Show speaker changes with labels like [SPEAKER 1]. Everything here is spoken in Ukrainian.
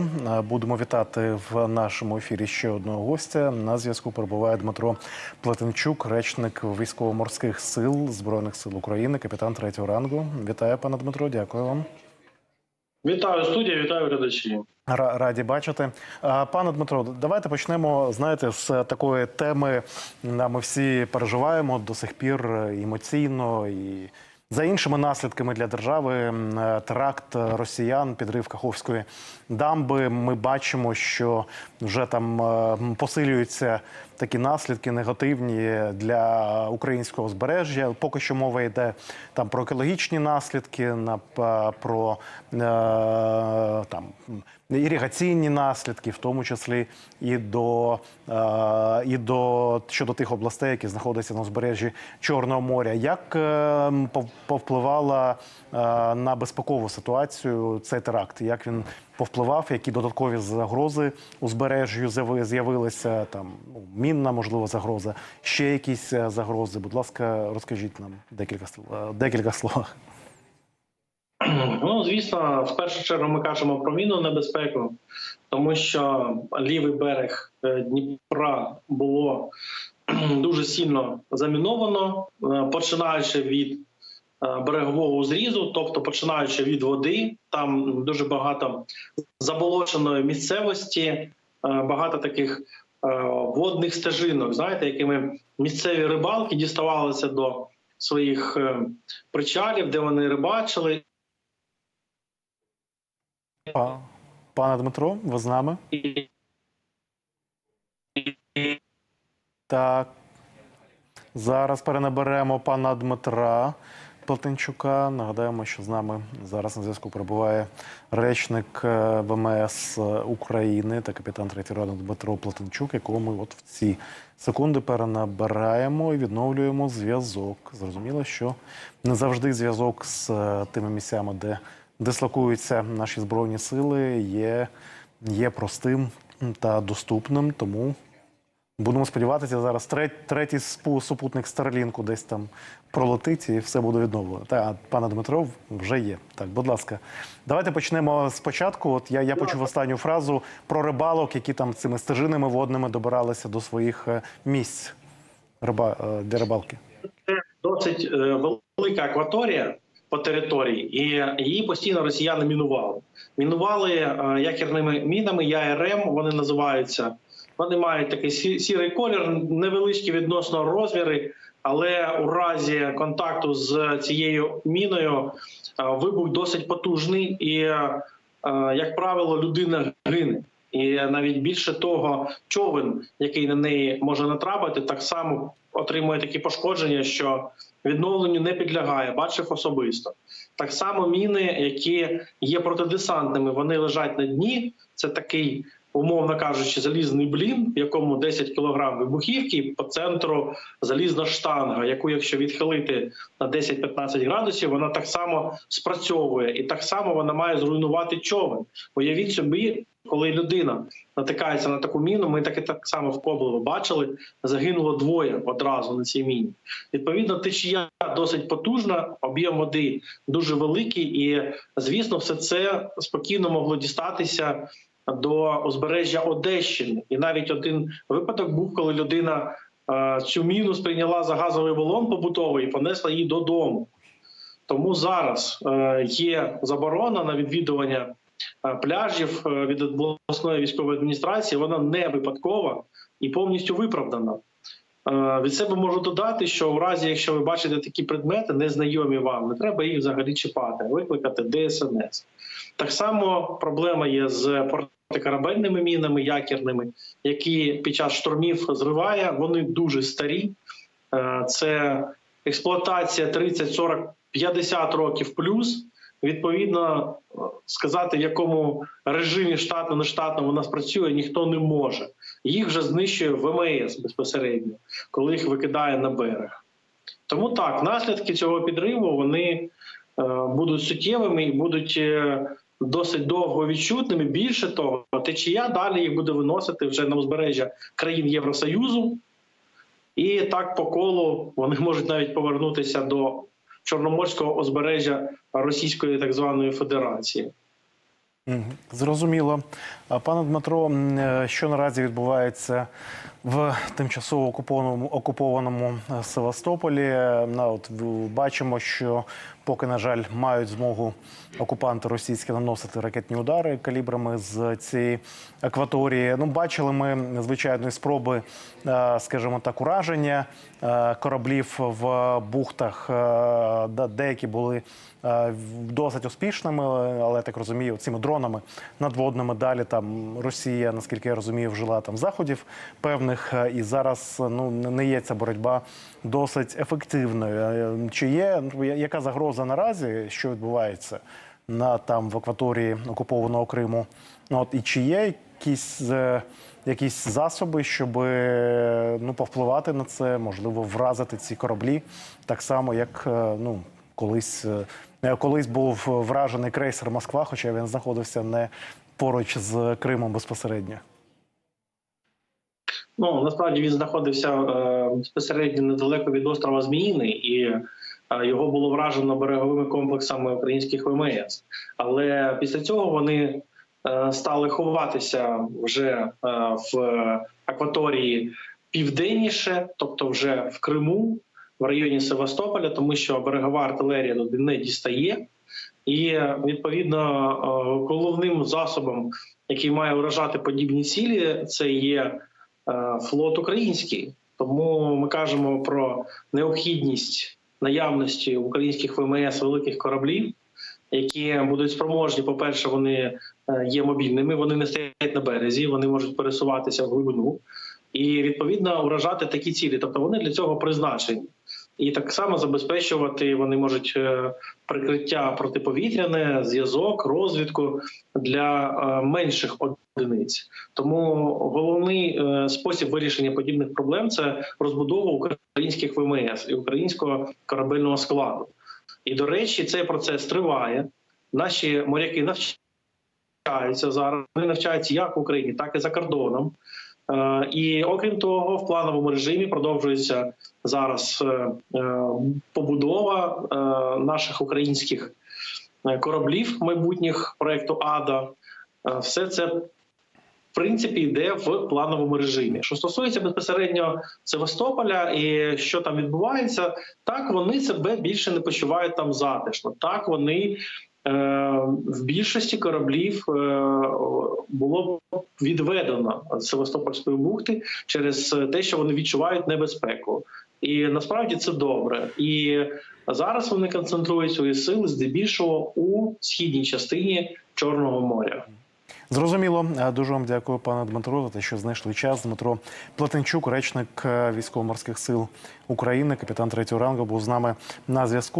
[SPEAKER 1] Е, Будемо вітати в нашому ефірі ще одного гостя. На зв'язку перебуває Дмитро Плетенчук, речник військово-морських сил Збройних сил України, капітан третього рангу. Вітаю, пане Дмитро. Дякую вам.
[SPEAKER 2] Вітаю студія, вітаю глядачі.
[SPEAKER 1] Раді бачити. Пане Дмитро, давайте почнемо. Знаєте, з такої теми ми всі переживаємо до сих пір емоційно і за іншими наслідками для держави. е, Теракт росіян, підрив Каховської дамби. Ми бачимо, що вже там е, посилюються такі наслідки негативні для українського збережжя. Поки що мова йде там про екологічні наслідки, на про е, там іригаційні наслідки, в тому числі і до, і до щодо тих областей, які знаходяться на узбережжі Чорного моря. Як повпливала е, на безпекову ситуацію цей теракт? Як він повпливав? Які додаткові загрози узбережжю з'яви- з'явилися? Там ну, мінна, можливо, загроза, ще якісь е, загрози. Будь ласка, розкажіть нам декілька е, декілька словах.
[SPEAKER 2] Ну, звісно, в першу чергу ми кажемо про мінну небезпеку, тому що лівий берег Дніпра було дуже сильно заміновано, починаючи від берегового зрізу, тобто починаючи від води, там дуже багато заболоченої місцевості, е, багато таких е, водних стежинок, знаєте, якими місцеві рибалки діставалися до своїх е, причалів, де вони рибачили.
[SPEAKER 1] Пане Дмитро, ви з нами? Так. Зараз перенаберемо пана Дмитра Платенчука. Нагадаємо, що з нами зараз на зв'язку перебуває речник е, ВМС України та капітан третій роду Дмитро Платенчук, якого ми от в ці секунди перенабираємо і відновлюємо зв'язок. Зрозуміло, що не завжди зв'язок з е, тими місцями, де дислокуються наші збройні сили, є, є простим та доступним. Тому Будемо сподіватися, зараз трет- третій супутник Старлінку десь там пролетить і все буде відновлено. Та пане Дмитро вже є. Так, будь ласка, давайте почнемо спочатку. От я, я почув останню фразу про рибалок, які там цими стежинами водними добиралися до своїх е, місць риба, е, для рибалки.
[SPEAKER 2] це досить е, велика акваторія по території, і її постійно росіяни мінували. Мінували якірними мінами, ЯРМ вони називаються. Вони мають такий сі- сірий колір, невеличкі відносно розміри, але у разі контакту з цією міною е, вибух досить потужний, і, е, як правило, людина гине. І навіть більше того, човен, який на неї може натрапити, так само отримує такі пошкодження, що відновленню не підлягає. Бачив особисто. Так само міни, які є протидесантними, вони лежать на дні. Це такий, умовно кажучи, залізний блін, в якому 10 кг вибухівки, по центру залізна штанга, яку, якщо відхилити на 10-15 градусів, вона так само спрацьовує, і так само вона має зруйнувати човен. Уявіть собі, коли людина натикається на таку міну, ми таке так само в Коблево бачили. Загинуло двоє одразу на цій міні. Відповідно, течія досить потужна, об'єм води дуже великий, і звісно, все це спокійно могло дістатися до узбережжя Одещини. І навіть один випадок був, коли людина е, цю міну сприйняла за газовий балон побутовий і понесла її додому. Тому зараз е, є заборона на відвідування е, пляжів від обласної військової адміністрації. Вона не випадкова і повністю виправдана. Від себе можу додати, що в разі, якщо ви бачите такі предмети, незнайомі вам, не треба їх взагалі чіпати, викликати ДСНС. Так само проблема є з протикорабельними мінами, якірними, які під час штурмів зриває. Вони дуже старі. Е, Це експлуатація 30, 40, 50 років плюс. Відповідно, е, сказати, в якому режимі штатно нештатно вона спрацює, ніхто не може. Їх вже знищує ВМС безпосередньо, коли їх викидає на берег. Тому так, наслідки цього підриву вони е, будуть суттєвими і будуть досить довго відчутними. Більше того, течія далі їх буде виносити вже на узбережжя країн Євросоюзу, і так по колу вони можуть навіть повернутися до Чорноморського узбережжя Російської так званої Федерації.
[SPEAKER 1] Зрозуміло. Пане Дмитро, е, що наразі відбувається в тимчасово окупованому окупованому е, Севастополі? Е, на, От бачимо, що поки, на жаль, мають змогу окупанти російські наносити ракетні удари калібрами з цієї акваторії. Ну, бачили ми звичайно спроби, е, скажімо так, ураження е, кораблів в бухтах. Е, Деякі були досить успішними, але так розумію, цими дронами надводними далі там Росія, наскільки я розумію, вжила там заходів певних, і зараз ну не є ця боротьба досить ефективною. Е, Чи є ну, яка загроза наразі, що відбувається на там в акваторії окупованого Криму? Ну от і чи є якісь е, якісь засоби, щоб ну повпливати на це, можливо, вразити ці кораблі так само, як е, ну колись. е, Колись був вражений крейсер Москва, хоча він знаходився не поруч з Кримом безпосередньо.
[SPEAKER 2] Ну насправді він знаходився е, безпосередньо недалеко від острова Зміїний, і е, його було вражено береговими комплексами українських ВМС. Але після цього вони е, стали ховатися вже е, в акваторії південніше, тобто вже в Криму, в районі Севастополя, тому що берегова артилерія туди не дістає. І відповідно головним засобом, який має вражати подібні цілі, це є флот український. Тому ми кажемо про необхідність наявності українських ВМС великих кораблів, які будуть спроможні. По перше, вони е, є мобільними, вони не стоять на березі, вони можуть пересуватися в глибину і відповідно уражати такі цілі. Тобто вони для цього призначені. І так само забезпечувати вони можуть е, прикриття протиповітряне, зв'язок, розвідку для е, менших одиниць. Тому головний е, спосіб вирішення подібних проблем це розбудова українських ВМС і українського корабельного складу. І до речі, цей процес триває. Наші моряки навчаються зараз. Вони навчаються як в Україні, так і за кордоном. Е, І окрім того, в плановому режимі продовжується зараз е, е, побудова наших українських кораблів майбутніх проекту АДА. Все це в принципі йде в плановому режимі. Що стосується безпосередньо Севастополя і що там відбувається, так вони себе більше не почувають там затишно. Так вони в більшості кораблів е, було відведено з Севастопольської бухти через те, що вони відчувають небезпеку. І насправді це добре. І зараз вони концентрують свої сили здебільшого у східній частині Чорного моря.
[SPEAKER 1] Зрозуміло. Е, Дуже вам дякую, пане Дмитро, за те, що знайшли час. Дмитро Платенчук, речник е, військово-морських сил України, капітан третього рангу, був з нами на зв'язку.